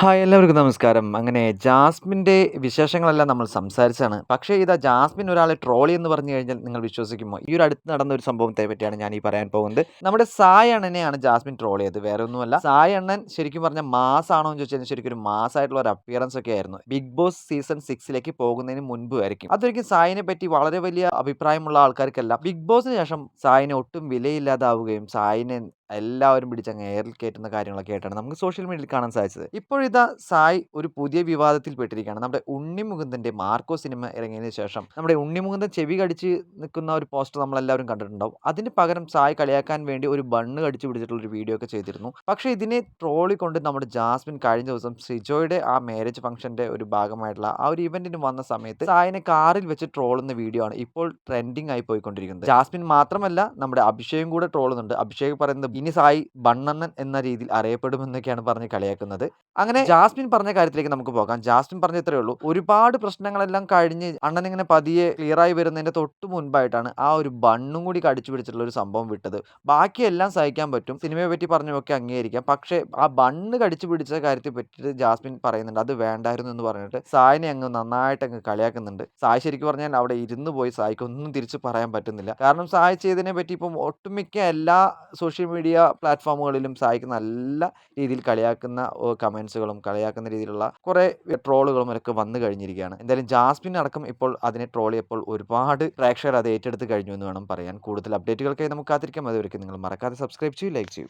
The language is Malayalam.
ഹായ് എല്ലാവർക്കും നമസ്കാരം. അങ്ങനെ ജാസ്മിന്റെ വിശേഷങ്ങളെല്ലാം നമ്മൾ സംസാരിച്ചാണ് പക്ഷേ ഇതാ ജാസ്മിൻ ഒരാളെ ട്രോളി എന്ന് പറഞ്ഞു കഴിഞ്ഞാൽ നിങ്ങൾ വിശ്വസിക്കുമോ? ഈ ഒരു അടുത്ത് നടന്ന ഒരു സംഭവത്തെ പറ്റിയാണ് ഞാൻ ഈ പറയാൻ പോകുന്നത്. നമ്മുടെ സായ് അണ്ണനെയാണ് ജാസ്മിൻ ട്രോൾ ചെയ്തത്. വേറെ ഒന്നുമല്ല. സായ് അണ്ണൻ ശരിക്കും പറഞ്ഞാൽ മാസാണോ എന്ന് ചോദിച്ചാൽ ശരിക്കും ഒരു മാസമായിട്ടുള്ള ഒരു അപ്പിയറൻസ് ഒക്കെ ആയിരുന്നു. ബിഗ് ബോസ് സീസൺ സിക്സിലേക്ക് പോകുന്നതിന് മുൻപ് ആയിരിക്കും. അതൊരിക്കും സായിനെ പറ്റി വളരെ വലിയ അഭിപ്രായമുള്ള ആൾക്കാർക്കല്ല. ബിഗ് ബോസിന് ശേഷം സായിനെ ഒട്ടും വിലയില്ലാതാവുകയും സായിനെ എല്ലാവരും പിടിച്ചങ്ങ് എയറിൽ കയറ്റുന്ന കാര്യങ്ങളൊക്കെ ആയിട്ടാണ് നമുക്ക് സോഷ്യൽ മീഡിയയിൽ കാണാൻ സാധിച്ചത്. ഇപ്പോഴിതാ സായ് ഒരു പുതിയ വിവാദത്തിൽ പെട്ടിരിക്കുകയാണ്. നമ്മുടെ ഉണ്ണിമുകുന്ദന്റെ മാർക്കോ സിനിമ ഇറങ്ങിയതിന് ശേഷം നമ്മുടെ ഉണ്ണിമുകുന്ദൻ ചെവി കടിച്ച് നിൽക്കുന്ന ഒരു പോസ്റ്റർ നമ്മളെല്ലാവരും കണ്ടിട്ടുണ്ടാവും. അതിന് പകരം സായ് കളിയാക്കാൻ വേണ്ടി ഒരു ബണ്ണ് കടിച്ചു പിടിച്ചിട്ടുള്ള ഒരു വീഡിയോ ഒക്കെ ചെയ്തിരുന്നു. പക്ഷേ ഇതിനെ ട്രോളി കൊണ്ട് നമ്മുടെ ജാസ്മിൻ കഴിഞ്ഞ ദിവസം സിജോയുടെ ആ മാരേജ് ഫംഗ്ഷന്റെ ഒരു ഭാഗമായിട്ടുള്ള ആ ഒരു ഇവന്റിന് വന്ന സമയത്ത് സായിനെ കാറിൽ വെച്ച് ട്രോളുന്ന വീഡിയോ ആണ് ഇപ്പോൾ ട്രെൻഡിങ് ആയി പോയിക്കൊണ്ടിരിക്കുന്നത്. ജാസ്മിൻ മാത്രമല്ല നമ്മുടെ അഭിഷേകം കൂടെ ട്രോളുന്നുണ്ട് അഭിഷേക് പറയുന്നത് ഇനി സായി ബണ്ണണ്ണൻ എന്ന രീതിയിൽ അറിയപ്പെടുമെന്നൊക്കെയാണ് പറഞ്ഞ് കളിയാക്കുന്നത്. അങ്ങനെ ജാസ്മിൻ പറഞ്ഞ കാര്യത്തിലേക്ക് നമുക്ക് പോകാം. ജാസ്മിൻ പറഞ്ഞ ഇത്രയേ ഉള്ളൂ. ഒരുപാട് പ്രശ്നങ്ങളെല്ലാം കഴിഞ്ഞ് അണ്ണൻ ഇങ്ങനെ പതിയെ ക്ലിയറായി വരുന്നതിന്റെ വരുന്നതിന്റെ തൊട്ട് മുൻപായിട്ടാണ് ആ ഒരു ബണ്ണും കൂടി കടിച്ചു പിടിച്ചിട്ടുള്ള ഒരു സംഭവം വിട്ടത്. ബാക്കിയെല്ലാം സഹിക്കാൻ പറ്റും. സിനിമയെ പറ്റി പറഞ്ഞൊക്കെ അംഗീകരിക്കാം. പക്ഷേ ആ ബണ്ണ് കടിച്ചു പിടിച്ച കാര്യത്തെ പറ്റിയിട്ട് ജാസ്മിൻ പറയുന്നുണ്ട്. അത് വേണ്ടായിരുന്നു എന്ന് പറഞ്ഞിട്ട് സായിനെ അങ്ങ് നന്നായിട്ട് അങ്ങ് കളിയാക്കുന്നുണ്ട്. സായി ശരിക്കും പറഞ്ഞാൽ അവിടെ ഇരുന്ന് പോയി സായിക്കൊന്നും തിരിച്ച് പറയാൻ പറ്റുന്നില്ല. കാരണം സായി ചെയ്തതിനെ പറ്റി ഇപ്പം ഒട്ടുമിക്ക എല്ലാ സോഷ്യൽ മീഡിയ പ്ലാറ്റ്ഫോമുകളിലും സായിക്ക് നല്ല രീതിയിൽ കളിയാക്കുന്ന കമൻസുകളും കളിയാക്കുന്ന രീതിയിലുള്ള കുറേ ട്രോളുകളും ഒക്കെ വന്നു കഴിഞ്ഞിരിക്കുകയാണ്. എന്തായാലും ജാസ്മിൻ അടക്കം ഇപ്പോൾ അതിനെ ട്രോൾ ചെയ്യപ്പോൾ ഒരുപാട് പ്രേക്ഷകർ അത് ഏറ്റെടുത്ത് കഴിഞ്ഞു എന്ന് വേണം പറയാൻ. കൂടുതൽ അപ്ഡേറ്റുകൾക്കായി നമുക്ക് കാത്തിരിക്കാം. അതുവരെയ്ക്ക് നിങ്ങൾ മറക്കാതെ സബ്സ്ക്രൈബ് ചെയ്യൂ ലൈക്ക് ചെയ്യൂ.